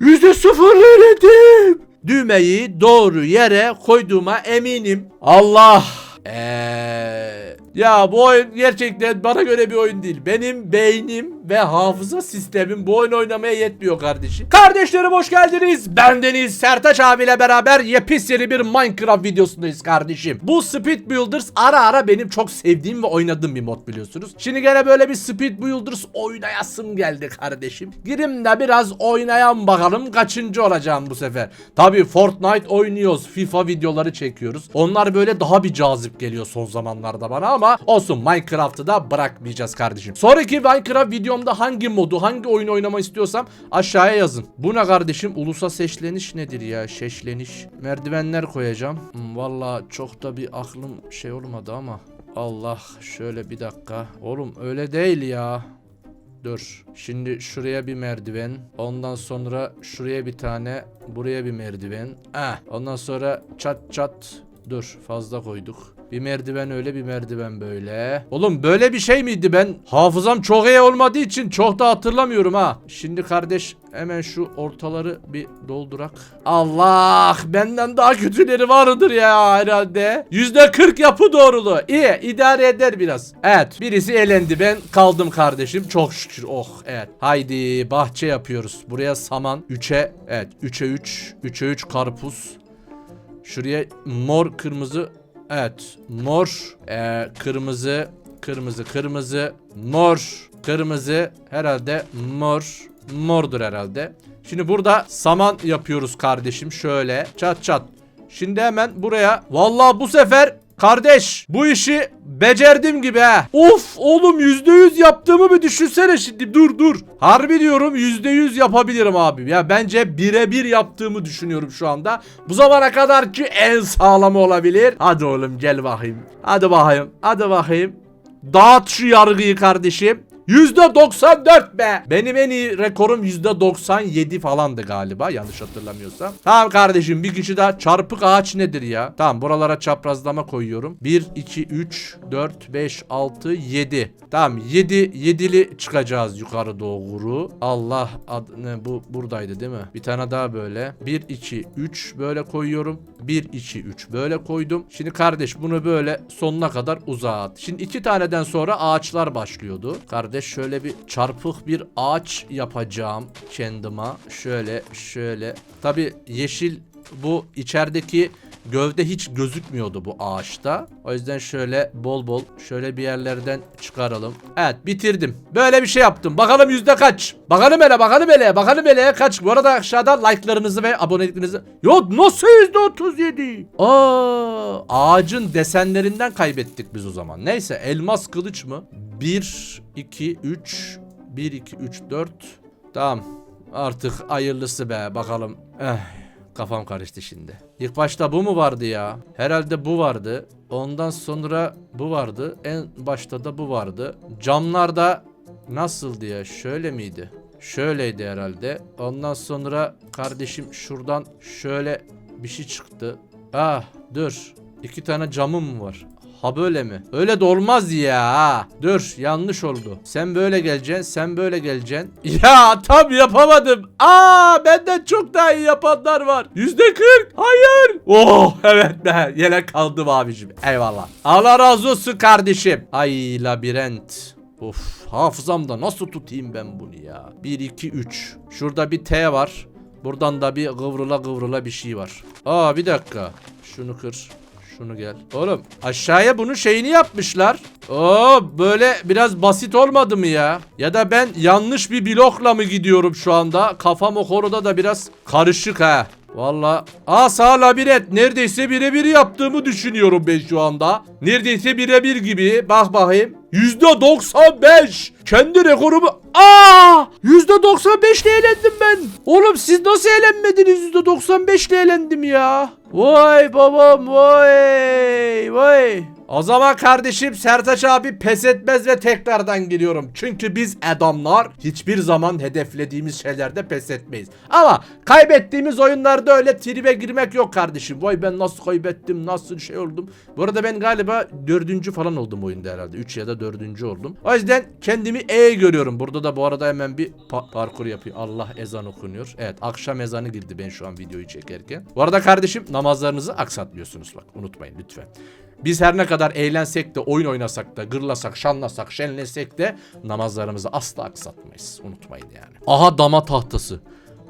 Yüzde sıfırladım. Düğmeyi doğru yere koyduğuma eminim. Allah. Eee ya bu oyun gerçekten bana göre bir oyun değil. Benim beynim ve hafıza sistemim bu oyun oynamaya yetmiyor kardeşim. Kardeşlerim hoş geldiniz. Ben Deniz Sertaç abiyle beraber yepyeni bir Minecraft videosundayız kardeşim. Bu Speed Builders ara ara benim çok sevdiğim ve oynadığım bir mod biliyorsunuz. Şimdi gene böyle bir Speed Builders oynayasım geldi kardeşim. Girim de biraz oynayan bakalım kaçıncı olacağım bu sefer. Tabii Fortnite oynuyoruz. FIFA videoları çekiyoruz. Onlar böyle daha bir cazip geliyor son zamanlarda bana ama olsun Minecraft'ı da bırakmayacağız kardeşim. Sonraki Minecraft videomda hangi modu, hangi oyun oynama istiyorsam aşağıya yazın. Bu ne kardeşim? Ulusa seçleniş nedir ya? Şeşleniş. Merdivenler koyacağım. Hmm, Valla çok da bir aklım şey olmadı ama. Allah şöyle bir dakika. Oğlum öyle değil ya. Dur. Şimdi şuraya bir merdiven. Ondan sonra şuraya bir tane. Buraya bir merdiven. Ah. Ondan sonra çat çat. Dur fazla koyduk. Bir merdiven öyle bir merdiven böyle. Oğlum böyle bir şey miydi ben? Hafızam çok iyi olmadığı için çok da hatırlamıyorum ha. Şimdi kardeş hemen şu ortaları bir doldurak. Allah benden daha kötüleri vardır ya herhalde. Yüzde 40 yapı doğruluğu. İyi idare eder biraz. Evet birisi elendi ben kaldım kardeşim. Çok şükür oh evet. Haydi bahçe yapıyoruz. Buraya saman 3'e evet 3'e 3 3'e 3 karpuz. Şuraya mor kırmızı evet mor ee, kırmızı kırmızı kırmızı mor kırmızı herhalde mor mordur herhalde. Şimdi burada saman yapıyoruz kardeşim şöyle çat çat. Şimdi hemen buraya vallahi bu sefer Kardeş bu işi becerdim gibi ha. Of oğlum yüzde yüz yaptığımı bir düşünsene şimdi dur dur. Harbi diyorum yüzde yüz yapabilirim abi. Ya bence birebir yaptığımı düşünüyorum şu anda. Bu zamana kadar ki en sağlamı olabilir. Hadi oğlum gel bakayım. Hadi bakayım. Hadi bakayım. Dağıt şu yargıyı kardeşim. %94 be. Benim en iyi rekorum %97 falandı galiba yanlış hatırlamıyorsam. Tamam kardeşim bir kişi daha çarpık ağaç nedir ya? Tamam buralara çaprazlama koyuyorum. 1, 2, 3, 4, 5, 6, 7. Tamam 7, 7'li çıkacağız yukarı doğru. Allah ad, ne bu buradaydı değil mi? Bir tane daha böyle. 1, 2, 3 böyle koyuyorum. 1, 2, 3 böyle koydum. Şimdi kardeş bunu böyle sonuna kadar uzağa at. Şimdi iki taneden sonra ağaçlar başlıyordu. Kardeş şöyle bir çarpık bir ağaç yapacağım kendime. Şöyle şöyle. Tabi yeşil bu içerideki gövde hiç gözükmüyordu bu ağaçta. O yüzden şöyle bol bol şöyle bir yerlerden çıkaralım. Evet bitirdim. Böyle bir şey yaptım. Bakalım yüzde kaç? Bakalım hele bakalım hele bakalım hele kaç? Bu arada aşağıda like'larınızı ve aboneliklerinizi... Yo nasıl yüzde otuz yedi? Aa, ağacın desenlerinden kaybettik biz o zaman. Neyse elmas kılıç mı? 1, 2, 3, 1, 2, 3, 4. Tamam. Artık hayırlısı be bakalım. Eh. Kafam karıştı şimdi. İlk başta bu mu vardı ya? Herhalde bu vardı. Ondan sonra bu vardı. En başta da bu vardı. Camlarda nasıl diye şöyle miydi? Şöyleydi herhalde. Ondan sonra kardeşim şuradan şöyle bir şey çıktı. Ah dur. İki tane camım mı var? Ha böyle mi? Öyle de olmaz ya. Dur yanlış oldu. Sen böyle geleceksin, sen böyle geleceksin. Ya tam yapamadım. Aa benden çok daha iyi yapanlar var. Yüzde kırk. Hayır. Oh evet be. Yine kaldım abicim. Eyvallah. Allah razı olsun kardeşim. Ay labirent. Of hafızamda nasıl tutayım ben bunu ya? 1 2 3. Şurada bir T var. Buradan da bir kıvrıla kıvrıla bir şey var. Aa bir dakika. Şunu kır. Şunu gel. Oğlum aşağıya bunun şeyini yapmışlar. Oo böyle biraz basit olmadı mı ya? Ya da ben yanlış bir blokla mı gidiyorum şu anda? Kafam o konuda da biraz karışık ha. Valla. Aa sağ labirent. Neredeyse birebir yaptığımı düşünüyorum ben şu anda. Neredeyse birebir gibi. Bak bakayım. %95. Kendi rekorumu. Aa! %95 ile elendim ben. Oğlum siz nasıl elenmediniz? %95 ile elendim ya. Vay babam vay vay. O zaman kardeşim Sertaç abi pes etmez ve tekrardan giriyorum. Çünkü biz adamlar hiçbir zaman hedeflediğimiz şeylerde pes etmeyiz. Ama kaybettiğimiz oyunlarda öyle tribe girmek yok kardeşim. Vay ben nasıl kaybettim nasıl şey oldum. Bu arada ben galiba dördüncü falan oldum oyunda herhalde. Üç ya da dördüncü oldum. O yüzden kendimi E görüyorum. Burada da bu arada hemen bir pa- parkur yapıyor. Allah ezan okunuyor. Evet akşam ezanı girdi ben şu an videoyu çekerken. Bu arada kardeşim namazlarınızı aksatmıyorsunuz bak unutmayın lütfen. Biz her ne kadar eğlensek de oyun oynasak da gırlasak şanlasak şenlesek de namazlarımızı asla aksatmayız. Unutmayın yani. Aha dama tahtası.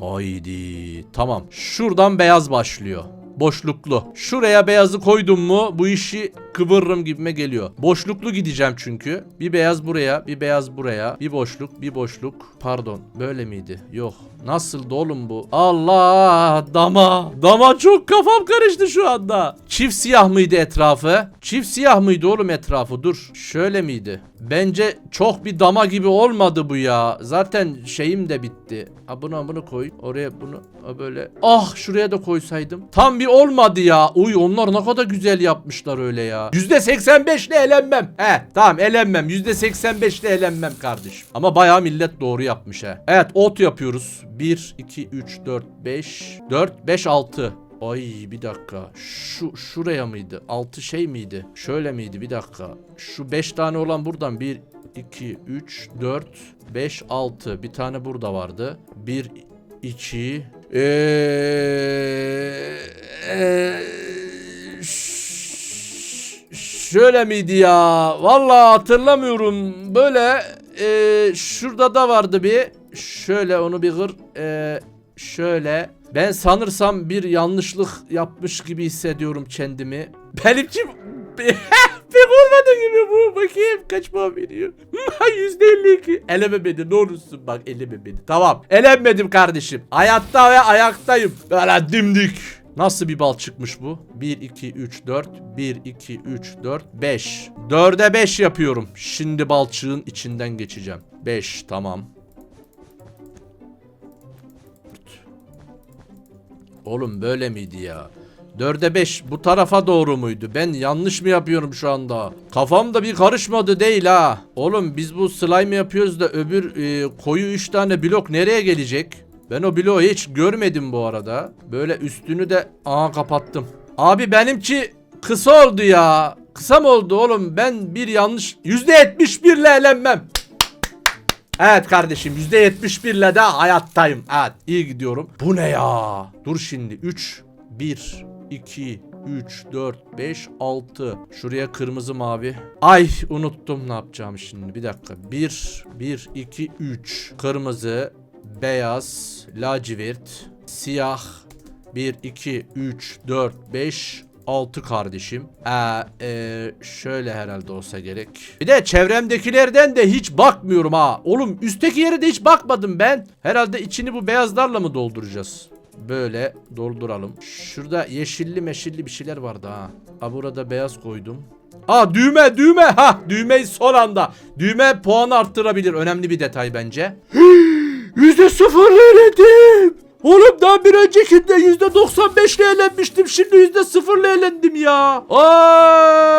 Haydi tamam. Şuradan beyaz başlıyor. Boşluklu. Şuraya beyazı koydum mu bu işi kıvırırım gibime geliyor. Boşluklu gideceğim çünkü. Bir beyaz buraya, bir beyaz buraya, bir boşluk, bir boşluk. Pardon, böyle miydi? Yok. Nasıldı oğlum bu? Allah! Dama! Dama çok kafam karıştı şu anda. Çift siyah mıydı etrafı? Çift siyah mıydı oğlum etrafı? Dur. Şöyle miydi? Bence çok bir dama gibi olmadı bu ya. Zaten şeyim de bitti. Ha bunu bunu koy. Oraya bunu böyle. Ah şuraya da koysaydım. Tam bir olmadı ya. Uy onlar ne kadar güzel yapmışlar öyle ya. %85'le elenmem. He tamam elenmem. %85'le elenmem kardeşim. Ama bayağı millet doğru yapmış he. Evet ot yapıyoruz. 1, 2, 3, 4, 5, 4, 5, 6. Ay bir dakika. Şu şuraya mıydı? 6 şey miydi? Şöyle miydi? Bir dakika. Şu 5 tane olan buradan 1 2 3 4 5 6. Bir tane burada vardı. 1 2 eee ş- Şöyle miydi ya? Vallahi hatırlamıyorum. Böyle eee, şurada da vardı bir. Şöyle onu bir kır. Eee, şöyle. Ben sanırsam bir yanlışlık yapmış gibi hissediyorum kendimi. Benimki pek olmadı gibi bu. Bakayım kaç puan veriyor. %52. Eleme beni ne olursun bak eleme. Tamam. Elenmedim kardeşim. Hayatta ve ayaktayım. Böyle dimdik. Nasıl bir bal çıkmış bu? 1, 2, 3, 4. 1, 2, 3, 4, 5. 4'e 5 yapıyorum. Şimdi balçığın içinden geçeceğim. 5 tamam. Oğlum böyle miydi ya? 4'e 5 bu tarafa doğru muydu? Ben yanlış mı yapıyorum şu anda? Kafam da bir karışmadı değil ha. Oğlum biz bu slime yapıyoruz da öbür e, koyu 3 tane blok nereye gelecek? Ben o bloğu hiç görmedim bu arada. Böyle üstünü de aha kapattım. Abi benimki kısa oldu ya. Kısa mı oldu oğlum? Ben bir yanlış %71 ile elenmem. Evet kardeşim %71 ile de hayattayım. Evet iyi gidiyorum. Bu ne ya? Dur şimdi 3 1 2 3 4 5 6 Şuraya kırmızı mavi. Ay unuttum ne yapacağım şimdi. Bir dakika. 1 1 2 3 Kırmızı, beyaz, lacivert, siyah 1 2 3 4 5 6 kardeşim. Ee, e, şöyle herhalde olsa gerek. Bir de çevremdekilerden de hiç bakmıyorum ha. Oğlum üstteki yere de hiç bakmadım ben. Herhalde içini bu beyazlarla mı dolduracağız? Böyle dolduralım. Şurada yeşilli meşilli bir şeyler vardı ha. Ha burada beyaz koydum. Aa düğme düğme ha düğmeyi son anda. Düğme puanı arttırabilir. Önemli bir detay bence. Yüzde sıfırla elendim. Oğlum daha bir öncekinde yüzde 95 ile elenmiştim. Şimdi yüzde sıfırla elendim ya. Ay!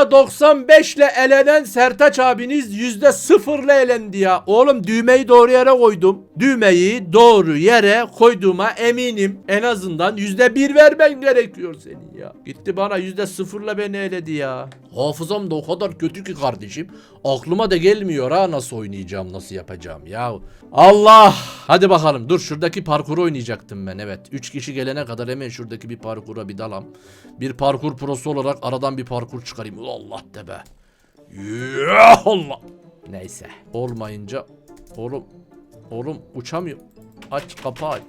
Yüzde 95 ile elenen Sertaç abiniz yüzde sıfırla elendi ya. Oğlum düğmeyi doğru yere koydum. Düğmeyi doğru yere koyduğuma eminim. En azından yüzde bir vermen gerekiyor senin ya. Gitti bana yüzde sıfırla beni eledi ya. Hafızam da o kadar kötü ki kardeşim. Aklıma da gelmiyor ha nasıl oynayacağım nasıl yapacağım ya. Allah. Hadi bakalım dur şuradaki parkuru oynayacaktım ben evet. 3 kişi gelene kadar hemen şuradaki bir parkura bir dalam. Bir parkur prosu olarak aradan bir parkur çıkarayım. Allah de be. Ya Allah. Neyse. Olmayınca oğlum oğlum uçamıyor. Aç kapı aç.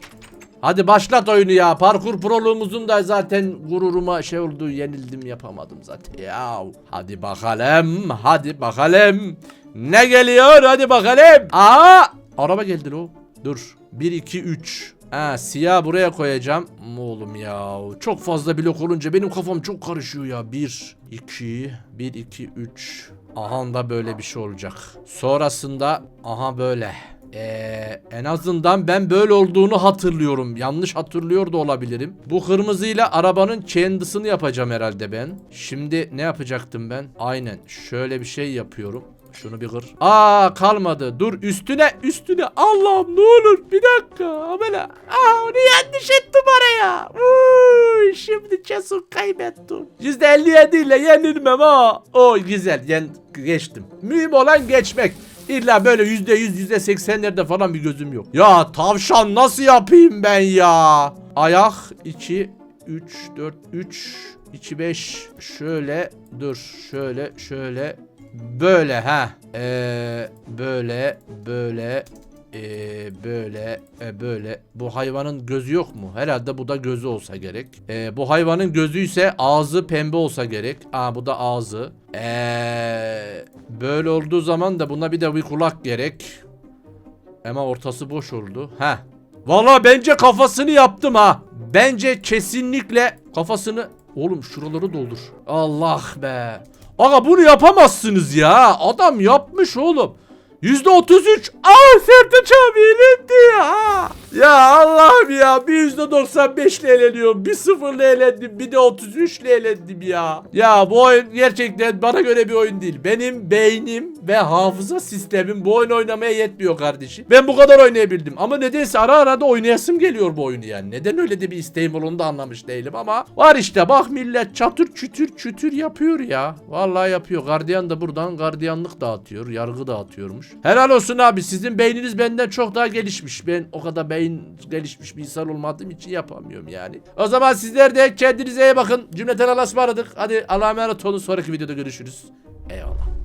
Hadi başlat oyunu ya. Parkur proluğumuzun da zaten gururuma şey oldu. Yenildim yapamadım zaten. Ya hadi bakalım. Hadi bakalım. Ne geliyor? Hadi bakalım. Aa! Araba geldi o. Dur. 1 2 3. Ha siyah buraya koyacağım. Oğlum ya çok fazla blok olunca benim kafam çok karışıyor ya. 1 2 1 2 3. Aha da böyle bir şey olacak. Sonrasında aha böyle. Ee, en azından ben böyle olduğunu hatırlıyorum. Yanlış hatırlıyor da olabilirim. Bu kırmızıyla arabanın kendisini yapacağım herhalde ben. Şimdi ne yapacaktım ben? Aynen şöyle bir şey yapıyorum. Şunu bir kır. Aa kalmadı. Dur üstüne üstüne. Allah'ım ne olur bir dakika. Amela. Aa onu yanlış ettim oraya. Uy, şimdi kesin kaybettim. %57 ile yenilmem ha. O güzel yen geçtim. Mühim olan geçmek. İlla böyle yüzde yüz yüzde seksenlerde falan bir gözüm yok. Ya tavşan nasıl yapayım ben ya? Ayak 2 3 4 3 2 5 şöyle dur şöyle şöyle böyle ha ee, böyle böyle ee, böyle e, böyle bu hayvanın gözü yok mu? Herhalde bu da gözü olsa gerek. Ee, bu hayvanın gözü ise ağzı pembe olsa gerek. Aa bu da ağzı. Ee, böyle olduğu zaman da buna bir de bir kulak gerek. Ama ortası boş oldu. Ha. Valla bence kafasını yaptım ha. Bence kesinlikle kafasını Oğlum şuraları doldur. Allah be. Aga bunu yapamazsınız ya. Adam yapmış oğlum. Yüzde otuz üç. Aa Sertaç abi elendi ya. Ya Allah'ım ya. Bir yüzde doksan beşle eleniyorum. Bir sıfırla elendim. Bir de otuz üçle elendim ya. Ya bu oyun gerçekten bana göre bir oyun değil. Benim beynim ve hafıza sistemim bu oyun oynamaya yetmiyor kardeşim. Ben bu kadar oynayabildim. Ama nedense ara ara da oynayasım geliyor bu oyunu yani. Neden öyle de bir isteğim olduğunu da anlamış değilim ama var işte bak millet çatır çütür çütür yapıyor ya. Vallahi yapıyor. Gardiyan da buradan gardiyanlık dağıtıyor. Yargı dağıtıyormuş. Helal olsun abi. Sizin beyniniz benden çok daha gelişmiş. Ben o kadar beyin gelişmiş bir insan olmadığım için yapamıyorum yani. O zaman sizler de kendinize iyi bakın. Cümleten Allah'a ısmarladık. Hadi Allah'a emanet olun. Sonraki videoda görüşürüz. Eyvallah.